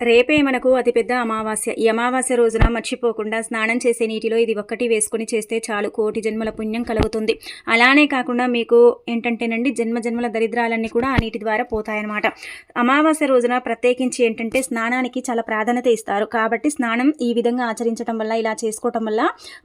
రేపే మనకు అతిపెద్ద అమావాస్య. ఈ అమావాస్య రోజున మర్చిపోకుండా స్నానం చేసే నీటిలో ఇది ఒక్కటి వేసుకొని చేస్తే చాలు కోటి జన్మల పుణ్యం కలుగుతుంది. అలానే కాకుండా మీకు ఏంటంటేనండి జన్మ జన్మల దరిద్రాలన్నీ కూడా ఆ నీటి ద్వారా పోతాయన్నమాట. అమావాస్య రోజున ప్రత్యేకించి ఏంటంటే స్నానానికి చాలా ప్రాధాన్యత ఇస్తారు. కాబట్టి స్నానం ఈ విధంగా ఆచరించడం వల్ల ఇలా చేసుకోవటం వల్ల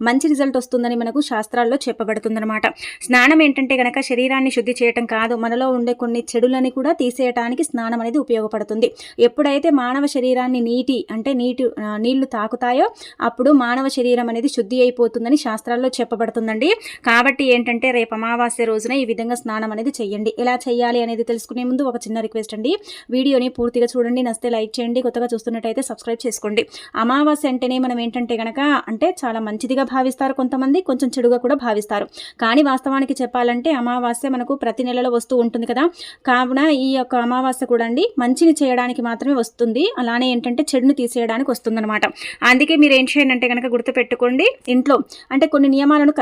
మంచి రిజల్ట్ వస్తుందని మనకు శాస్త్రాల్లో చెప్పబడుతుందన్నమాట. స్నానం ఏంటంటే కనుక శరీరాన్ని శుద్ధి చేయటం కాదు మనలో ఉండే కొన్ని చెడులని కూడా తీసేయటానికి స్నానం అనేది ఉపయోగపడుతుంది. ఎప్పుడైతే మానవ శరీరాన్ని నీటి అంటే నీటి నీళ్ళు తాకుతాయో అప్పుడు మానవ శరీరం అనేది శుద్ధి అయిపోతుందని శాస్త్రాల్లో చెప్పబడుతుందండి. కాబట్టి ఏంటంటే రేపు అమావాస్య రోజున ఈ విధంగా స్నానం అనేది చేయండి ఎలా చేయాలి అనేది తెలుసుకునే ముందు ఒక చిన్న రిక్వెస్ట్ అండి. వీడియోని పూర్తిగా చూడండి. నస్తే లైక్ చేయండి. కొత్తగా చూస్తున్నట్టయితే సబ్స్క్రైబ్ చేసుకోండి. అమావాస్య అంటేనే మనం ఏంటంటే గనక అంటే చాలా మంచిదిగా భావిస్తారు కొంతమంది కొంచెం చెడుగా కూడా భావిస్తారు. కానీ వాస్తవానికి చెప్పాలంటే అమావాస్య మనకు ప్రతి నెలలో వస్తూ ఉంటుంది కదా. కావున ఈ యొక్క అమావాస్య కూడా అండి మంచిని చేయడానికి మాత్రమే వస్తుంది. అలా అలానే ఏంటంటే చెడును తీసేయడానికి వస్తుందన్నమాట. అందుకే మీరు ఏం చేయండి అంటే కనుక గుర్తుపెట్టుకోండి ఇంట్లో అంటే కొన్ని నియమాలను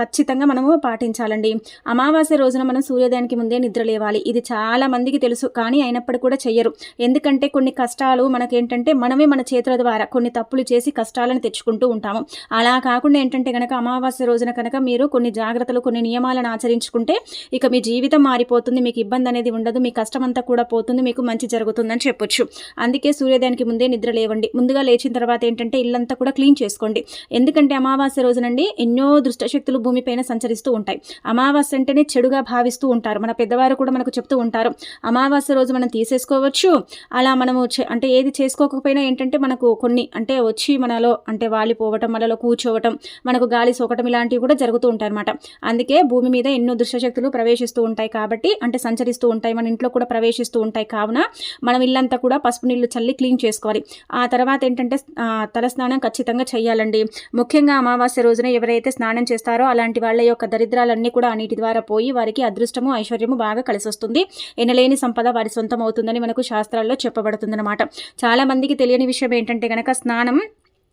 ఖచ్చితంగా మనము పాటించాలండి. అమావాస్య రోజున మనం సూర్యోదయానికి ముందే నిద్ర లేవాలి. ఇది చాలా మందికి తెలుసు కానీ అయినప్పటికీ కూడా చెయ్యరు. ఎందుకంటే కొన్ని కష్టాలు మనకేంటంటే మనమే మన చేతుల ద్వారా కొన్ని తప్పులు చేసి కష్టాలను తెచ్చుకుంటూ ఉంటాము. అలా కాకుండా ఏంటంటే కనుక అమావాస్య రోజున కనుక మీరు కొన్ని జాగ్రత్తలు కొన్ని నియమాలను ఆచరించుకుంటే ఇక మీ జీవితం మారిపోతుంది మీకు ఇబ్బంది అనేది ఉండదు మీ కష్టం అంతా కూడా పోతుంది మీకు మంచి జరుగుతుందని చెప్పొచ్చు. అందుకే సూర్యోదయానికి ముందే నిద్ర లేవండి. ముందుగా లేచిన తర్వాత ఏంటంటే ఇల్లంతా కూడా క్లీన్ చేసుకోండి. ఎందుకంటే అమావాస్య రోజునండి ఎన్నో దుష్టశక్తులు భూమిపైన సంచరిస్తూ ఉంటాయి. అమావాస్య అంటేనే చెడుగా భావిస్తూ ఉంటారు. మన పెద్దవారు కూడా మనకు చెప్తూ ఉంటారు. అమావాస్య రోజు మనం తీసేసుకోవచ్చు. అలా మనము అంటే ఏది చేసుకోకపోయినా ఏంటంటే మనకు కొన్ని అంటే వచ్చి మనలో అంటే వాలిపోవటం మనలో కూర్చోవటం మనకు గాలి సోకటం ఇలాంటివి కూడా జరుగుతూ ఉంటాయి అనమాట అందుకే భూమి మీద ఎన్నో దుష్టశక్తులు ప్రవేశిస్తూ ఉంటాయి కాబట్టి అంటే సంచరిస్తూ ఉంటాయి. మన ఇంట్లో కూడా ప్రవేశిస్తూ ఉంటాయి. కావున మనం ఇల్లంతా కూడా పసుపు నీళ్ళు చల్లి క్లీన్ చేసుకోవాలి. ఆ తర్వాత ఏంటంటే తలస్నానం ఖచ్చితంగా చేయాలండి. ముఖ్యంగా అమావాస్య రోజున ఎవరైతే స్నానం చేస్తారో అలాంటి వాళ్ళ యొక్క దరిద్రాలన్నీ కూడా నీటి ద్వారా పోయి వారికి అదృష్టము ఐశ్వర్యము బాగా కలిసొస్తుంది. ఎనలేని సంపద వారి సొంతం అవుతుందని మనకు శాస్త్రాల్లో చెప్పబడుతుందన్నమాట. చాలా మందికి తెలియని విషయం ఏంటంటే కనుక స్నానం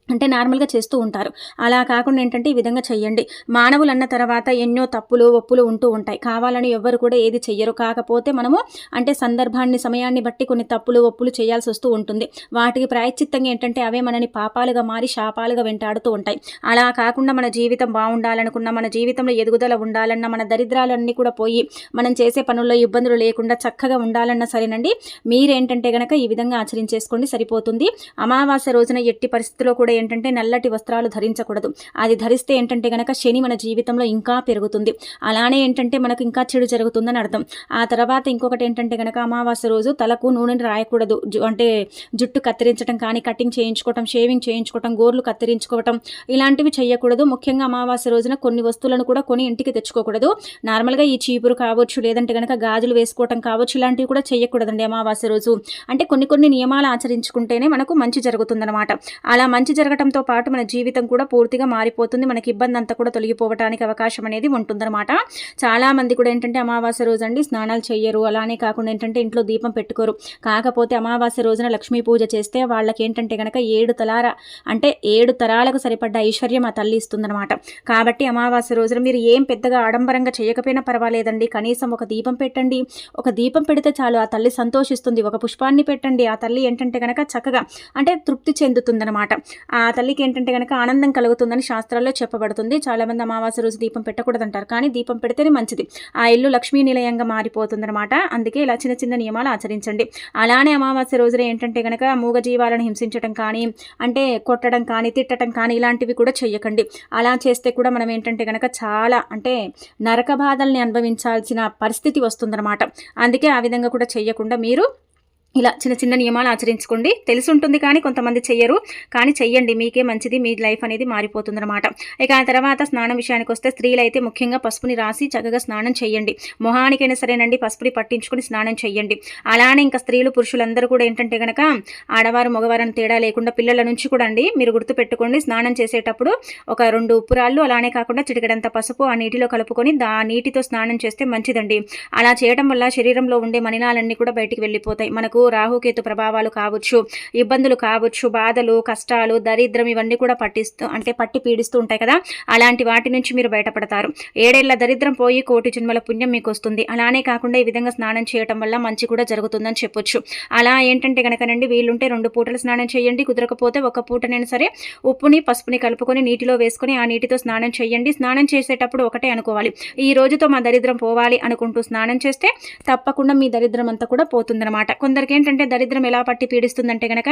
అంటే నార్మల్గా చేస్తూ ఉంటారు. అలా కాకుండా ఏంటంటే ఈ విధంగా చెయ్యండి. మానవులు అన్న తర్వాత ఎన్నో తప్పులు ఒప్పులు ఉంటూ ఉంటాయి. కావాలని ఎవ్వరు కూడా ఏది చెయ్యరు. కాకపోతే మనము అంటే సందర్భాన్ని సమయాన్ని బట్టి కొన్ని తప్పులు ఒప్పులు చేయాల్సి వస్తూ ఉంటుంది. వాటికి ప్రాయశ్చిత్తంగా ఏంటంటే అవే మనని పాపాలుగా మారి శాపాలుగా వెంటాడుతూ ఉంటాయి. అలా కాకుండా మన జీవితం బాగుండాలనుకున్న మన జీవితంలో ఎదుగుదల ఉండాలన్న మన దరిద్రాలన్నీ కూడా పోయి మనం చేసే పనుల్లో ఇబ్బందులు లేకుండా చక్కగా ఉండాలన్నా సరేనండి. మీరేంటంటే గనక ఈ విధంగా ఆచరించేసుకోండి సరిపోతుంది. అమావాస్య రోజున ఎట్టి పరిస్థితిలో కూడా ఏంటంటే నల్లటి వస్త్రాలు ధరించకూడదు. అది ధరిస్తే ఏంటంటే గనక శని మన జీవితంలో ఇంకా పెరుగుతుంది. అలానే ఏంటంటే మనకు ఇంకా చెడు జరుగుతుందని అర్థం. ఆ తర్వాత ఇంకొకటి ఏంటంటే గనక అమావాస్య రోజు తలకు నూనెని రాయకూడదు. అంటే జుట్టు కత్తిరించడం కానీ కటింగ్ చేయించుకోవటం షేవింగ్ చేయించుకోవటం గోర్లు కత్తిరించుకోవటం ఇలాంటివి చేయకూడదు ముఖ్యంగా అమావాస్య రోజున కొన్ని వస్తువులను కూడా కొని ఇంటికి తెచ్చుకోకూడదు. నార్మల్గా ఈ చీపురు కావచ్చు లేదంటే గనక గాజులు వేసుకోవటం కావచ్చు ఇలాంటివి కూడా చేయకూడదండి అమావాస్య రోజు. అంటే కొన్ని కొన్ని నియమాలు ఆచరించుకుంటేనే మనకు మంచి జరుగుతుందన్నమాట. అలా మంచి తిరగటంతో పాటు మన జీవితం కూడా పూర్తిగా మారిపోతుంది. మనకి ఇబ్బంది అంతా కూడా తొలగిపోవడానికి అవకాశం అనేది ఉంటుందన్నమాట. చాలా మంది కూడా ఏంటంటే అమావాస్య రోజు అండి స్నానాలు చేయరు అలానే కాకుండా ఏంటంటే ఇంట్లో దీపం పెట్టుకోరు. కాకపోతే అమావాస్య రోజున లక్ష్మీ పూజ చేస్తే వాళ్ళకి ఏంటంటే కనుక ఏడు తలార అంటే ఏడు తరాలకు సరిపడ్డ ఐశ్వర్యం ఆ తల్లి ఇస్తుందన్నమాట. కాబట్టి అమావాస్య రోజున మీరు ఏం పెద్దగా ఆడంబరంగా చేయకపోయినా పర్వాలేదండి. కనీసం ఒక దీపం పెట్టండి. ఒక దీపం పెడితే చాలు ఆ తల్లి సంతోషిస్తుంది. ఒక పుష్పాన్ని పెట్టండి. ఆ తల్లి ఏంటంటే కనుక చక్కగా అంటే తృప్తి చెందుతుందన్నమాట. ఆ ఆ తల్లికి ఏంటంటే కనుక ఆనందం కలుగుతుందని శాస్త్రాల్లో చెప్పబడుతుంది. చాలామంది అమావాస్య రోజు దీపం పెట్టకూడదంటారు. కానీ దీపం పెడితేనే మంచిది. ఆ ఇల్లు లక్ష్మీ నిలయంగా మారిపోతుందన్నమాట. అందుకే ఇలా చిన్న చిన్న నియమాలు ఆచరించండి. అలానే అమావాస్య రోజున ఏంటంటే కనుక మూగ జీవాలను హింసించడం కానీ అంటే కొట్టడం కానీ తిట్టడం కానీ ఇలాంటివి కూడా చెయ్యకండి. అలా చేస్తే కూడా మనం ఏంటంటే కనుక చాలా అంటే నరక బాధల్ని అనుభవించాల్సిన పరిస్థితి వస్తుందన్నమాట. అందుకే ఆ విధంగా కూడా చెయ్యకుండా మీరు ఇలా చిన్న చిన్న నియమాలు ఆచరించుకోండి. తెలిసి ఉంటుంది కానీ కొంతమంది చెయ్యరు. కానీ చెయ్యండి. మీకే మంచిది. మీ లైఫ్ అనేది మారిపోతుందన్నమాట. ఇక ఆ తర్వాత స్నానం విషయానికి వస్తే స్త్రీలు అయితే ముఖ్యంగా పసుపుని రాసి చక్కగా స్నానం చేయండి మొహానికైనా సరేనండి. పసుపుని పట్టించుకొని స్నానం చేయండి అలానే ఇంకా స్త్రీలు పురుషులందరూ కూడా ఏంటంటే గనక ఆడవారు మగవారని తేడా లేకుండా పిల్లల నుంచి కూడా అండి మీరు గుర్తుపెట్టుకోండి. స్నానం చేసేటప్పుడు ఒక రెండు ఉప్పురాళ్ళు అలానే కాకుండా చిటికడంత పసుపు ఆ నీటిలో కలుపుకొని దా నీటితో స్నానం చేస్తే మంచిదండి. అలా చేయడం వల్ల శరీరంలో ఉండే మలినాలన్నీ కూడా బయటికి వెళ్ళిపోతాయి. మనకు రాహుకేతు ప్రభావాలు కావచ్చు ఇబ్బందులు కావచ్చు బాధలు కష్టాలు దరిద్రం ఇవన్నీ కూడా పట్టిస్తూ అంటే పట్టి పీడిస్తూ ఉంటాయి కదా. అలాంటి వాటి నుంచి మీరు బయటపడతారు. ఏడేళ్ళ దరిద్రం పోయి కోటి జన్మల పుణ్యం మీకు వస్తుంది. అలానే కాకుండా ఈ విధంగా స్నానం చేయటం వల్ల మంచి కూడా జరుగుతుందని చెప్పొచ్చు. అలా ఏంటంటే కనుకనండి వీళ్ళుంటే రెండు పూటలు స్నానం చేయండి కుదరకపోతే ఒక పూటనైనా సరే ఉప్పుని పసుపుని కలుపుకొని నీటిలో వేసుకొని ఆ నీటితో స్నానం చేయండి. స్నానం చేసేటప్పుడు ఒకటే అనుకోవాలి. ఈ రోజుతో మా దరిద్రం పోవాలి అనుకుంటూ స్నానం చేస్తే తప్పకుండా మీ దరిద్రం అంతా కూడా పోతుందన్నమాట. కొందరికి ఏంటంటే దరిద్రం ఎలా పట్టి పీడిస్తుందంటే కనుక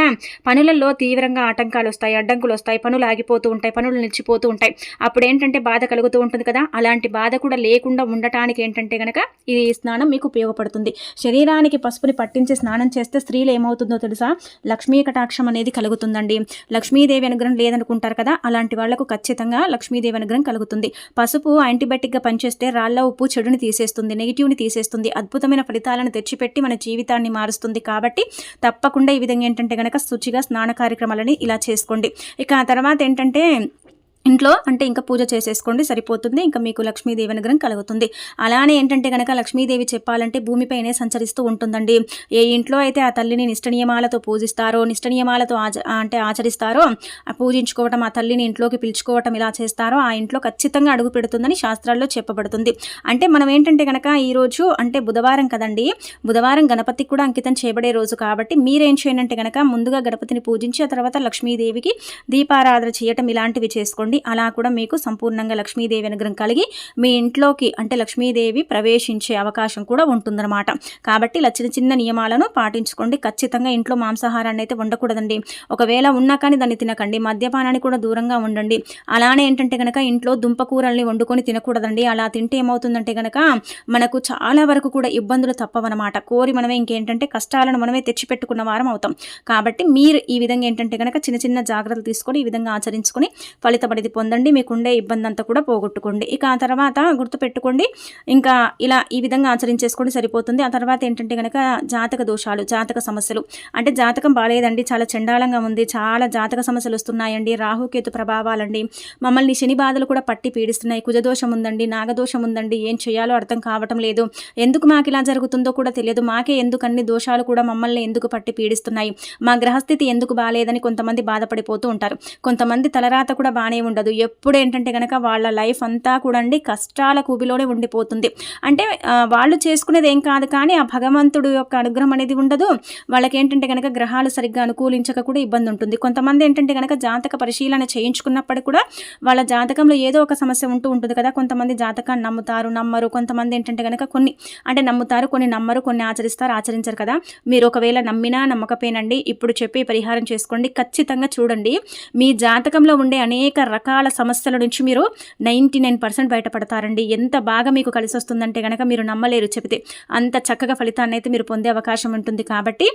పనులలో తీవ్రంగా ఆటంకాలు వస్తాయి అడ్డంకులు వస్తాయి పనులు ఆగిపోతూ ఉంటాయి పనులు నిలిచిపోతూ ఉంటాయి. అప్పుడు ఏంటంటే బాధ కలుగుతూ ఉంటుంది కదా అలాంటి బాధ కూడా లేకుండా ఉండటానికి ఏంటంటే కనుక ఈ స్నానం మీకు ఉపయోగపడుతుంది. శరీరానికి పసుపుని పట్టించి స్నానం చేస్తే స్త్రీలు ఏమవుతుందో తెలుసా? లక్ష్మీ కటాక్షం అనేది కలుగుతుందండి. లక్ష్మీదేవి అనుగ్రహం లేదనుకుంటారు కదా అలాంటి వాళ్ళకు ఖచ్చితంగా లక్ష్మీదేవి అనుగ్రహం కలుగుతుంది. పసుపు యాంటీబయాటిక్గా పనిచేస్తే రాళ్ళ ఉప్పు చెడుని తీసేస్తుంది నెగిటివ్ని తీసేస్తుంది అద్భుతమైన ఫలితాలను తెచ్చిపెట్టి మన జీవితాన్ని మారుస్తుంది. కాబట్టి తప్పకుండా ఈ విధంగా ఏంటంటే కనుక శుచిగా స్నాన కార్యక్రమాలని ఇలా చేసుకోండి. ఇక ఆ తర్వాత ఏంటంటే ఇంట్లో అంటే ఇంకా పూజ చేసేసుకోండి సరిపోతుంది. ఇంకా మీకు లక్ష్మీదేవి అనుగ్రహం కలుగుతుంది. అలానే ఏంటంటే కనుక లక్ష్మీదేవి చెప్పాలంటే భూమిపైనే సంచరిస్తూ ఉంటుందండి. ఏ ఇంట్లో అయితే ఆ తల్లిని నిష్టనియమాలతో పూజిస్తారో నిష్టనియమాలతో ఆచ అంటే ఆచరిస్తారో పూజించుకోవటం ఆ తల్లిని ఇంట్లోకి పిలుచుకోవటం ఇలా చేస్తారో ఆ ఇంట్లో ఖచ్చితంగా అడుగు పెడుతుందని శాస్త్రాల్లో చెప్పబడుతుంది. అంటే మనం ఏంటంటే కనుక ఈరోజు అంటే బుధవారం కదండి. బుధవారం గణపతికి కూడా అంకితం చేయబడే రోజు కాబట్టి మీరేం చేయండి కనుక ముందుగా గణపతిని పూజించి ఆ తర్వాత లక్ష్మీదేవికి దీపారాధన చేయటం ఇలాంటివి చేసుకోండి. ఉంటుంది అలా కూడా మీకు సంపూర్ణంగా లక్ష్మీదేవి అనుగ్రహం కలిగి మీ ఇంట్లోకి అంటే లక్ష్మీదేవి ప్రవేశించే అవకాశం కూడా ఉంటుందన్నమాట. కాబట్టి ఇలా చిన్న చిన్న నియమాలను పాటించుకోండి. ఖచ్చితంగా ఇంట్లో మాంసాహారాన్ని అయితే ఉండకూడదండి ఒకవేళ ఉన్నా కానీ దాన్ని తినకండి. మద్యపానాన్ని కూడా దూరంగా ఉండండి. అలానే ఏంటంటే కనుక ఇంట్లో దుంపకూరల్ని వండుకొని తినకూడదండి. అలా తింటే ఏమవుతుందంటే కనుక మనకు చాలా వరకు కూడా ఇబ్బందులు తప్పవన్నమాట. కోరి మనమే ఇంకేంటంటే కష్టాలను మనమే తెచ్చిపెట్టుకున్న వారం అవుతాం. కాబట్టి మీరు ఈ విధంగా ఏంటంటే కనుక చిన్న చిన్న జాగ్రత్తలు తీసుకొని ఈ విధంగా ఆచరించుకొని ఫలితపడి అనేది పొందండి మీకుండే ఇబ్బంది అంతా కూడా పోగొట్టుకోండి. ఇక ఆ తర్వాత గుర్తుపెట్టుకోండి ఇంకా ఇలా ఈ విధంగా ఆచరించేసుకోండి సరిపోతుంది. ఆ తర్వాత ఏంటంటే కనుక జాతక దోషాలు జాతక సమస్యలు అంటే జాతకం బాగాలేదండి చాలా చండాలంగా ఉంది చాలా జాతక సమస్యలు వస్తున్నాయండి రాహుకేతు ప్రభావాలండి మమ్మల్ని శని బాధలు కూడా పట్టి పీడిస్తున్నాయి కుజదోషం ఉందండి నాగదోషం ఉందండి ఏం చేయాలో అర్థం కావటం లేదు. ఎందుకు మాకు ఇలా జరుగుతుందో కూడా తెలియదు మాకే ఎందుకు అన్ని దోషాలు కూడా మమ్మల్ని ఎందుకు పట్టి పీడిస్తున్నాయి మా గ్రహస్థితి ఎందుకు బాగాలేదని కొంతమంది బాధపడిపోతూ ఉంటారు. కొంతమంది తలరాత కూడా బాగానే ఉండదు. ఎప్పుడు ఏంటంటే కనుక వాళ్ళ లైఫ్ అంతా కూడా అండి కష్టాల కూబిలోనే ఉండిపోతుంది. అంటే వాళ్ళు చేసుకునేది ఏం కాదు కానీ ఆ భగవంతుడు యొక్క అనుగ్రహం అనేది ఉండదు. వాళ్ళకి ఏంటంటే కనుక గ్రహాలు సరిగ్గా అనుకూలించక కూడా ఇబ్బంది ఉంటుంది. కొంతమంది ఏంటంటే కనుక జాతక పరిశీలన చేయించుకున్నప్పటికీ కూడా వాళ్ళ జాతకంలో ఏదో ఒక సమస్య ఉంటూ ఉంటుంది కదా. కొంతమంది జాతకాన్ని నమ్ముతారు నమ్మరు. కొంతమంది ఏంటంటే కనుక కొన్ని అంటే నమ్ముతారు కొన్ని నమ్మరు కొన్ని ఆచరిస్తారు ఆచరించరు కదా. మీరు ఒకవేళ నమ్మినా నమ్మకపోయినండి ఇప్పుడు చెప్పి పరిహారం చేసుకోండి. ఖచ్చితంగా చూడండి. మీ జాతకంలో ఉండే అనేక రకాల సమస్యల నుంచి మీరు నైంటీ నైన్ పర్సెంట్ బయటపడతారండి. ఎంత బాగా మీకు కలిసి వస్తుందంటే కనుక మీరు నమ్మలేరు చెబితే అంత చక్కగా ఫలితాన్ని అయితే మీరు పొందే అవకాశం ఉంటుంది కాబట్టి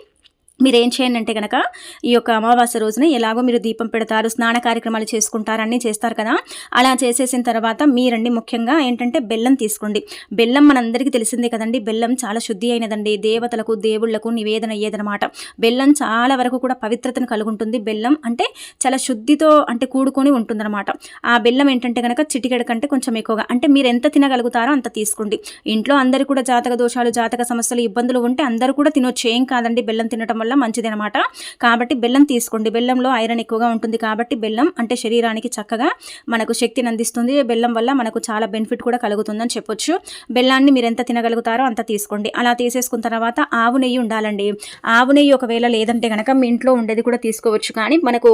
మీరు ఏం చేయండి అంటే కనుక ఈ యొక్క అమావాస్య రోజున ఎలాగో మీరు దీపం పెడతారు స్నాన కార్యక్రమాలు చేసుకుంటారు అన్నీ చేస్తారు కదా. అలా చేసేసిన తర్వాత మీరండి ముఖ్యంగా ఏంటంటే బెల్లం తీసుకోండి. బెల్లం మనందరికీ తెలిసిందే కదండి బెల్లం చాలా శుద్ధి అయినదండి. దేవతలకు దేవుళ్ళకు నివేదన అయ్యేదనమాట బెల్లం చాలా వరకు కూడా పవిత్రతను కలుగుంటుంది. బెల్లం అంటే చాలా శుద్ధితో అంటే కూడుకొని ఉంటుందన్నమాట. ఆ బెల్లం ఏంటంటే కనుక చిటికెడ కంటే కొంచెం ఎక్కువగా. అంటే మీరు ఎంత తినగలుగుతారో అంత తీసుకోండి. ఇంట్లో అందరు కూడా జాతక దోషాలు జాతక సమస్యలు ఇబ్బందులు ఉంటే అందరూ కూడా తినొచ్చు. ఏం కాదండి బెల్లం తినటం వల్ల. వల్ల మంచిది అనమాట కాబట్టి బెల్లం తీసుకోండి. బెల్లంలో ఐరన్ ఎక్కువగా ఉంటుంది కాబట్టి బెల్లం అంటే శరీరానికి చక్కగా మనకు శక్తిని అందిస్తుంది. బెల్లం వల్ల మనకు చాలా బెనిఫిట్ కూడా కలుగుతుందని చెప్పొచ్చు. బెల్లాన్ని మీరు ఎంత తినగలుగుతారో అంత తీసుకోండి. అలా తీసేసుకున్న తర్వాత ఆవు నెయ్యి ఉండాలండి. ఆవు నెయ్యి ఒకవేళ లేదంటే కనుక మీ ఇంట్లో ఉండేది కూడా తీసుకోవచ్చు. కానీ మనకు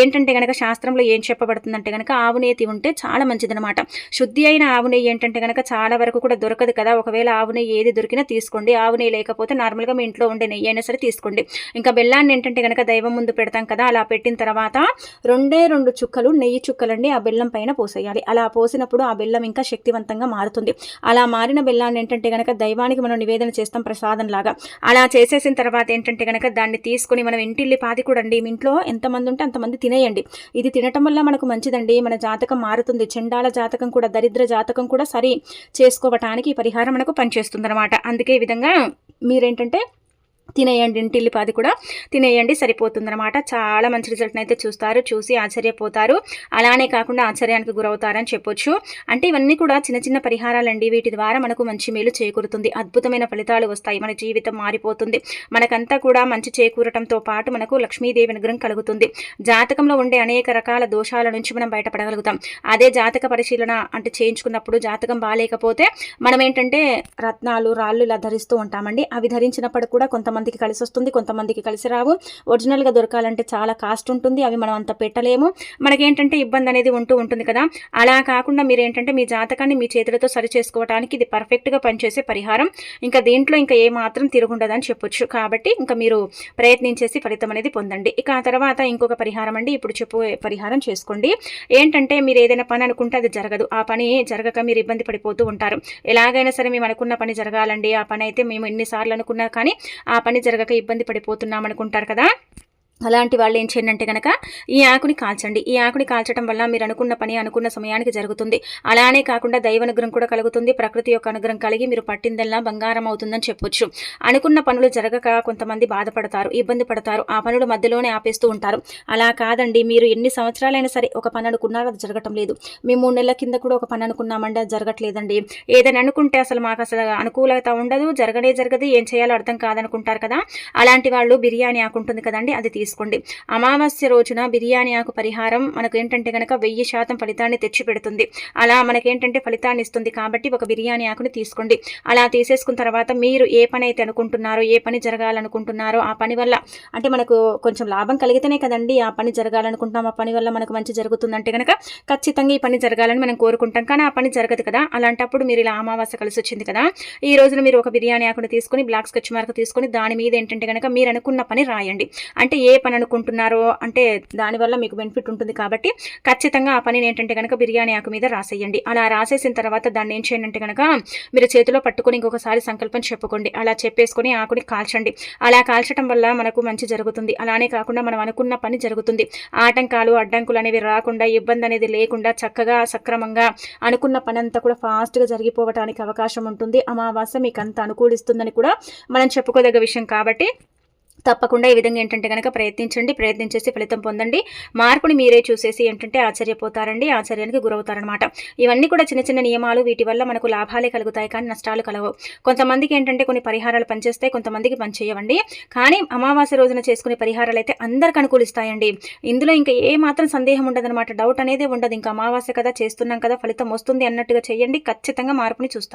ఏంటంటే కనుక శాస్త్రంలో ఏం చెప్పబడుతుందంటే కనుక ఆవు నెయ్యి ఉంటే చాలా మంచిదనమాట. శుద్ధి అయిన ఆవు నెయ్యి ఏంటంటే కనుక చాలా వరకు కూడా దొరకదు కదా. ఒకవేళ ఆవు నెయ్యి ఏది దొరికినా తీసుకోండి. ఆవు నెయ్యి లేకపోతే నార్మల్గా మీ ఇంట్లో ఉండే నెయ్యి అయినా సరే తీసుకోండి. ఇంకా బెల్లాన్ని ఏంటంటే కనుక దైవం ముందు పెడతాం కదా అలా పెట్టిన తర్వాత రెండే రెండు చుక్కలు నెయ్యి చుక్కలండి ఆ బెల్లం పైన పోసేయాలి. అలా పోసినప్పుడు ఆ బెల్లం ఇంకా శక్తివంతంగా మారుతుంది. అలా మారిన బెల్లాన్ని ఏంటంటే కనుక దైవానికి మనం నివేదన చేస్తాం ప్రసాదం లాగా అలా చేసేసిన తర్వాత ఏంటంటే కనుక దాన్ని తీసుకుని మనం ఇంటిల్లి పాది కూడా అండి ఇంట్లో ఎంతమంది ఉంటే అంతమంది తినేయండి. ఇది తినటం వల్ల మనకు మంచిదండి మన జాతకం మారుతుంది. చెండాల జాతకం కూడా దరిద్ర జాతకం కూడా సరి చేసుకోవటానికి ఈ పరిహారం మనకు పనిచేస్తుంది అనమాట అందుకే ఈ విధంగా మీరేంటంటే తినేయండి ఇంటిల్లిపాది కూడా తినేయండి సరిపోతుందనమాట చాలా మంచి రిజల్ట్ని అయితే చూస్తారు చూసి ఆశ్చర్యపోతారు. అలానే కాకుండా ఆశ్చర్యానికి గురవుతారని చెప్పొచ్చు. అంటే ఇవన్నీ కూడా చిన్న చిన్న పరిహారాలండి. వీటి ద్వారా మనకు మంచి మేలు చేకూరుతుంది. అద్భుతమైన ఫలితాలు వస్తాయి. మన జీవితం మారిపోతుంది. మనకంతా కూడా మంచి చేకూరటంతో పాటు మనకు లక్ష్మీదేవి అనుగ్రహం కలుగుతుంది. జాతకంలో ఉండే అనేక రకాల దోషాల నుంచి మనం బయటపడగలుగుతాం. అదే జాతక పరిశీలన అంటే చేయించుకున్నప్పుడు జాతకం బాగాలేకపోతే మనం ఏంటంటే రత్నాలు రాళ్ళు ఇలా ధరిస్తూ ఉంటామండి. అవి ధరించినప్పుడు కూడా కొంతమంది కొంతమందికి కలిసి వస్తుంది కొంతమందికి కలిసి రావు. ఒరిజినల్గా దొరకాలంటే చాలా కాస్ట్ ఉంటుంది అవి మనం అంత పెట్టలేము. మనకేంటంటే ఇబ్బంది అనేది ఉంటూ ఉంటుంది కదా. అలా కాకుండా మీరు ఏంటంటే మీ జాతకాన్ని మీ చేతులతో సరి చేసుకోవడానికి ఇది పర్ఫెక్ట్గా పనిచేసే పరిహారం. ఇంకా దీంట్లో ఇంకా ఏ మాత్రం తిరుగుండదని చెప్పొచ్చు. కాబట్టి ఇంకా మీరు ప్రయత్నించేసి ఫలితం అనేది పొందండి. ఇక ఆ తర్వాత ఇంకొక పరిహారం అండి. ఇప్పుడు చెప్పు పరిహారం చేసుకోండి. ఏంటంటే మీరు ఏదైనా పని అనుకుంటే అది జరగదు. ఆ పని జరగక మీరు ఇబ్బంది పడిపోతూ ఉంటారు. ఎలాగైనా సరే మేము అనుకున్న పని జరగాలండి. ఆ పని అయితే మేము ఎన్నిసార్లు అనుకున్నా కానీ ఆ పని జరగక ఇబ్బంది పడిపోతున్నాం అనుకుంటారు కదా? అలాంటి వాళ్ళు ఏం చేయండి అంటే కనుక ఈ ఆకుని కాల్చండి. ఈ ఆకుని కాల్చడం వల్ల మీరు అనుకున్న పని అనుకున్న సమయానికి జరుగుతుంది. అలానే కాకుండా దైవ అనుగ్రహం కూడా కలుగుతుంది. ప్రకృతి యొక్క అనుగ్రహం కలిగి మీరు పట్టిందల్లా బంగారం అవుతుందని చెప్పొచ్చు. అనుకున్న పనులు జరగక కొంతమంది బాధపడతారు ఇబ్బంది పడతారు. ఆ పనులు మధ్యలోనే ఆపేస్తూ ఉంటారు. అలా కాదండి. మీరు ఎన్ని సంవత్సరాలైనా సరే ఒక పని అనుకున్నారు అది జరగటం లేదు. మేము మూడు నెలల కింద కూడా ఒక పని అనుకున్నామండి అది జరగట్లేదండి. ఏదైనా అనుకుంటే అసలు మాకు అసలు అనుకూలత ఉండదు జరగనే జరగదు ఏం చేయాలో అర్థం కాదనుకుంటారు కదా. అలాంటి వాళ్ళు బిర్యానీ ఆకుంటుంది కదండి అది తీసుకోండి. అమావాస్య రోజున బిర్యానీ ఆకు పరిహారం మనకు ఏంటంటే కనుక వెయ్యి శాతం ఫలితాన్ని తెచ్చిపెడుతుంది. అలా మనకేంటంటే ఫలితాన్ని ఇస్తుంది కాబట్టి ఒక బిర్యానీ ఆకుని తీసుకోండి. అలా తీసేసుకున్న తర్వాత మీరు ఏ పని అయితే అనుకుంటున్నారో ఏ పని జరగాలనుకుంటున్నారో ఆ పని వల్ల అంటే మనకు కొంచెం లాభం కలిగితేనే కదండి ఆ పని జరగాలనుకుంటున్నాం ఆ పని వల్ల మనకు మంచి జరుగుతుందంటే కనుక ఖచ్చితంగా ఈ పని జరగాలని మనం కోరుకుంటాం. కానీ ఆ పని జరగదు కదా. అలాంటప్పుడు మీరు ఇలా అమావాస్య కలిసి వచ్చింది కదా. ఈ రోజున మీరు ఒక బిర్యానీ ఆకుని తీసుకొని బ్లాక్ స్కెచ్ మార్క్ తీసుకొని దాని మీద ఏంటంటే కనుక మీరు అనుకున్న పని రాయండి. అంటే ఏ పని అనుకుంటున్నారో అంటే దానివల్ల మీకు బెనిఫిట్ ఉంటుంది కాబట్టి ఖచ్చితంగా ఆ పనిని ఏంటంటే కనుక బిర్యానీ ఆకు మీద రాసేయండి. అలా రాసేసిన తర్వాత దాన్ని ఏం చేయండి అంటే కనుక మీరు చేతిలో పట్టుకొని ఇంకొకసారి సంకల్పం చెప్పుకోండి. అలా చెప్పేసుకొని ఆకుని కాల్చండి. అలా కాల్చడం వల్ల మనకు మంచి జరుగుతుంది. అలానే కాకుండా మనం అనుకున్న పని జరుగుతుంది. ఆటంకాలు అడ్డంకులు అనేవి రాకుండా ఇబ్బంది అనేది లేకుండా చక్కగా సక్రమంగా అనుకున్న పని అంతా కూడా ఫాస్ట్గా జరిగిపోవడానికి అవకాశం ఉంటుంది. అమావాస్య మీకు అంత అనుకూలిస్తుందని కూడా మనం చెప్పుకోదగ్గ విషయం కాబట్టి తప్పకుండా ఈ విధంగా ఏంటంటే కనుక ప్రయత్నించండి ప్రయత్నించేసి ఫలితం పొందండి. మార్పుని మీరే చూసేసి ఏంటంటే ఆశ్చర్యపోతారండి ఆశ్చర్యానికి గురవుతారనమాట ఇవన్నీ కూడా చిన్న చిన్న నియమాలు వీటి వల్ల మనకు లాభాలే కలుగుతాయి కానీ నష్టాలు కలవు కొంతమందికి ఏంటంటే కొన్ని పరిహారాలు పనిచేస్తాయి కొంతమందికి పనిచేయవండి కానీ అమావాస్య రోజున చేసుకునే పరిహారాలు అయితే అందరికి అనుకూలిస్తాయండి. ఇందులో ఇంకా ఏ మాత్రం సందేహం ఉండదనమాట డౌట్ అనేది ఉండదు. ఇంకా అమావాస్య కదా చేస్తున్నాం కదా ఫలితం వస్తుంది అన్నట్టుగా చేయండి ఖచ్చితంగా మార్పుని చూస్తారు.